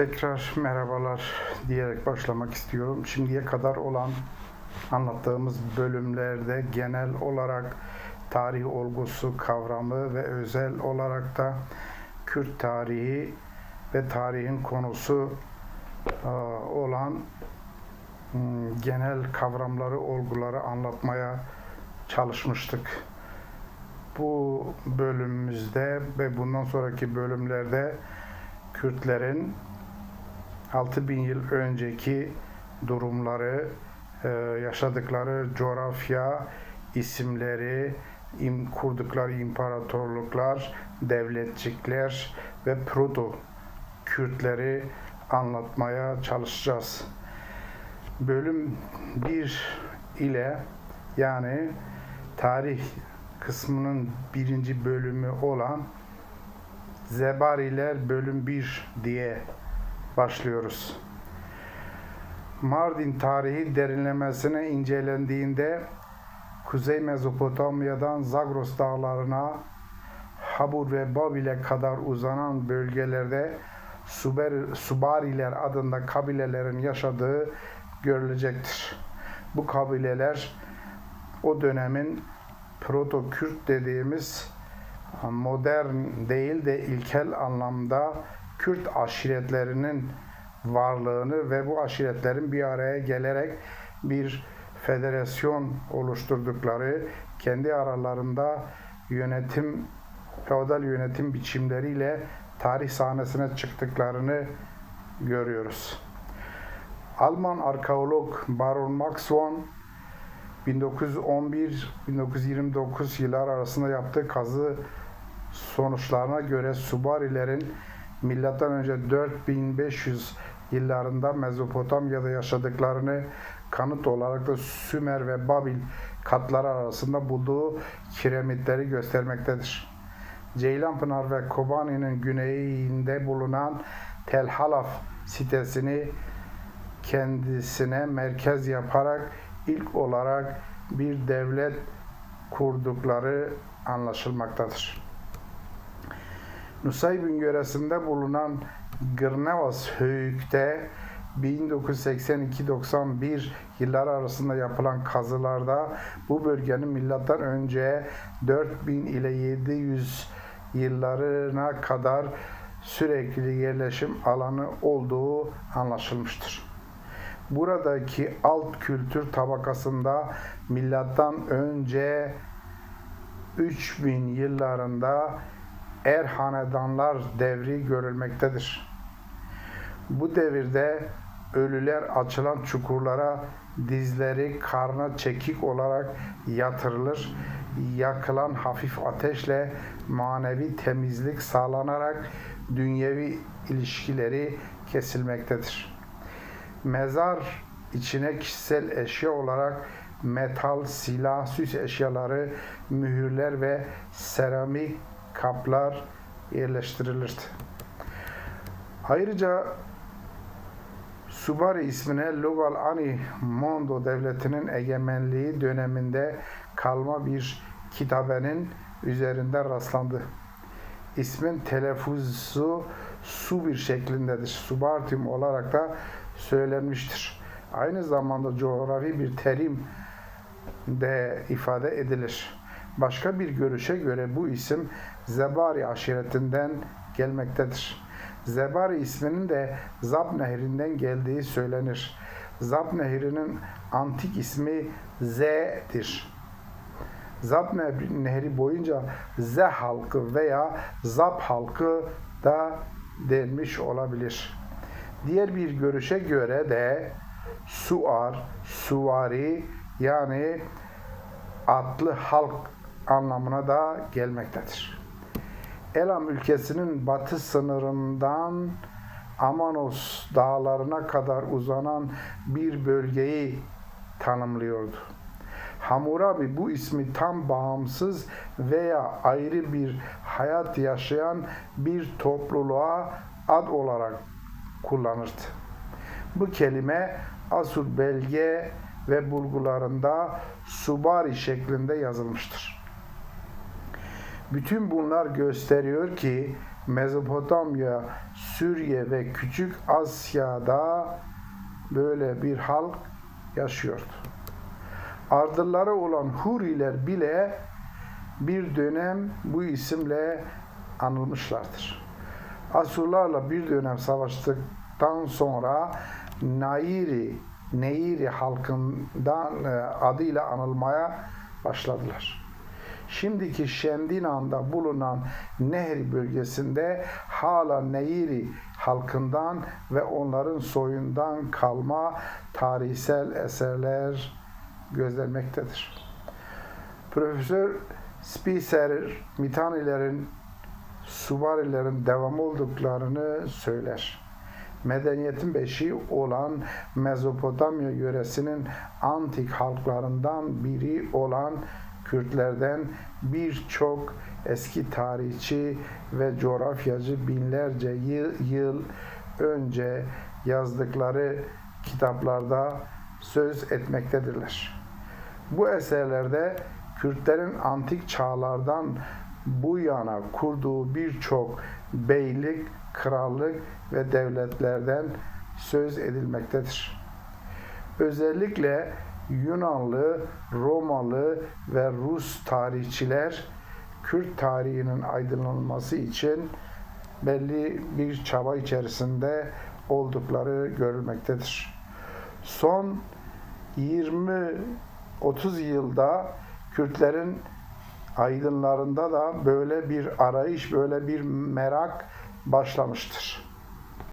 Tekrar merhabalar diyerek başlamak istiyorum. Şimdiye kadar olan anlattığımız bölümlerde genel olarak tarih olgusu kavramı ve özel olarak da Kürt tarihi ve tarihin konusu e, olan genel kavramları, olguları anlatmaya çalışmıştık. Bu bölümümüzde ve bundan sonraki bölümlerde Kürtlerin 6000 yıl önceki durumları, e, yaşadıkları coğrafya, isimleri, im, kurdukları imparatorluklar, devletçikler ve proto Kürtleri anlatmaya çalışacağız. Bölüm 1 ile yani tarih kısmının birinci bölümü olan Zebariler bölüm 1 diye başlıyoruz. Mardin tarihi derinlemesine incelendiğinde Kuzey Mezopotamya'dan Zagros dağlarına Habur ve Babil'e kadar uzanan bölgelerde Suber, Subariler adında kabilelerin yaşadığı görülecektir. Bu kabileler o dönemin Proto-Kürt dediğimiz modern değil de ilkel anlamda Kürt aşiretlerinin varlığını ve bu aşiretlerin bir araya gelerek bir federasyon oluşturdukları, kendi aralarında yönetim, feodal yönetim biçimleriyle tarih sahnesine çıktıklarını görüyoruz. Alman arkeolog Baron Max von 1911-1929 yıllar arasında yaptığı kazı sonuçlarına göre Subarilerin milattan önce 4500 yıllarında Mezopotamya'da yaşadıklarını kanıt olarak da Sümer ve Babil katları arasında bulduğu kiremitleri göstermektedir. Ceylanpınar ve Kobani'nin güneyinde bulunan Tel Halaf sitesini kendisine merkez yaparak ilk olarak bir devlet kurdukları anlaşılmaktadır. Nusaybin yöresinde bulunan Gırnevas Höyük'te 1982-91 yıllar arasında yapılan kazılarda bu bölgenin milattan önce 4000 ile 700 yıllarına kadar sürekli yerleşim alanı olduğu anlaşılmıştır. Buradaki alt kültür tabakasında milattan önce 3000 yıllarında Er hanedanlar devri görülmektedir. Bu devirde ölüler açılan çukurlara dizleri karna çekik olarak yatırılır. Yakılan hafif ateşle manevi temizlik sağlanarak dünyevi ilişkileri kesilmektedir. Mezar içine kişisel eşya olarak metal, silah, süs eşyaları, mühürler ve seramik kaplar yerleştirilirdi. Ayrıca Subari ismine Logal Ani Mondo devletinin egemenliği döneminde kalma bir kitabenin üzerinde rastlandı. İsmin telaffuzu Subir şeklindedir. Subartium olarak da söylenmiştir. Aynı zamanda coğrafi bir terim de ifade edilir. Başka bir görüşe göre bu isim Zebari aşiretinden gelmektedir. Zebari isminin de Zab nehrinden geldiği söylenir. Zab nehrinin antik ismi Z'dir. Zab nehri boyunca Z halkı veya Zab halkı da denmiş olabilir. Diğer bir görüşe göre de Suar, Suvari yani atlı halk anlamına da gelmektedir. Elam ülkesinin batı sınırından Amanos dağlarına kadar uzanan bir bölgeyi tanımlıyordu. Hammurabi bu ismi tam bağımsız veya ayrı bir hayat yaşayan bir topluluğa ad olarak kullanırdı. Bu kelime Asur belge ve bulgularında Subari şeklinde yazılmıştır. Bütün bunlar gösteriyor ki Mezopotamya, Suriye ve Küçük Asya'da böyle bir halk yaşıyordu. Ardılları olan Huriler bile bir dönem bu isimle anılmışlardır. Asurlarla bir dönem savaştıktan sonra Nairi, Neiri halkından e, adıyla anılmaya başladılar. Şimdiki Şendinan'da bulunan Nehri bölgesinde hala Neiri halkından ve onların soyundan kalma tarihsel eserler gözlenmektedir. Profesör Spicer, Mitanilerin, Subarilerin devam olduklarını söyler. Medeniyetin beşiği olan Mezopotamya yöresinin antik halklarından biri olan Kürtlerden birçok eski tarihçi ve coğrafyacı binlerce yıl, yıl önce yazdıkları kitaplarda söz etmektedirler. Bu eserlerde Kürtlerin antik çağlardan bu yana kurduğu birçok beylik, krallık ve devletlerden söz edilmektedir. Özellikle Yunanlı, Romalı ve Rus tarihçiler Kürt tarihinin aydınlanması için belli bir çaba içerisinde oldukları görülmektedir. Son 20 30 yılda Kürtlerin aydınlarında da böyle bir arayış, böyle bir merak başlamıştır.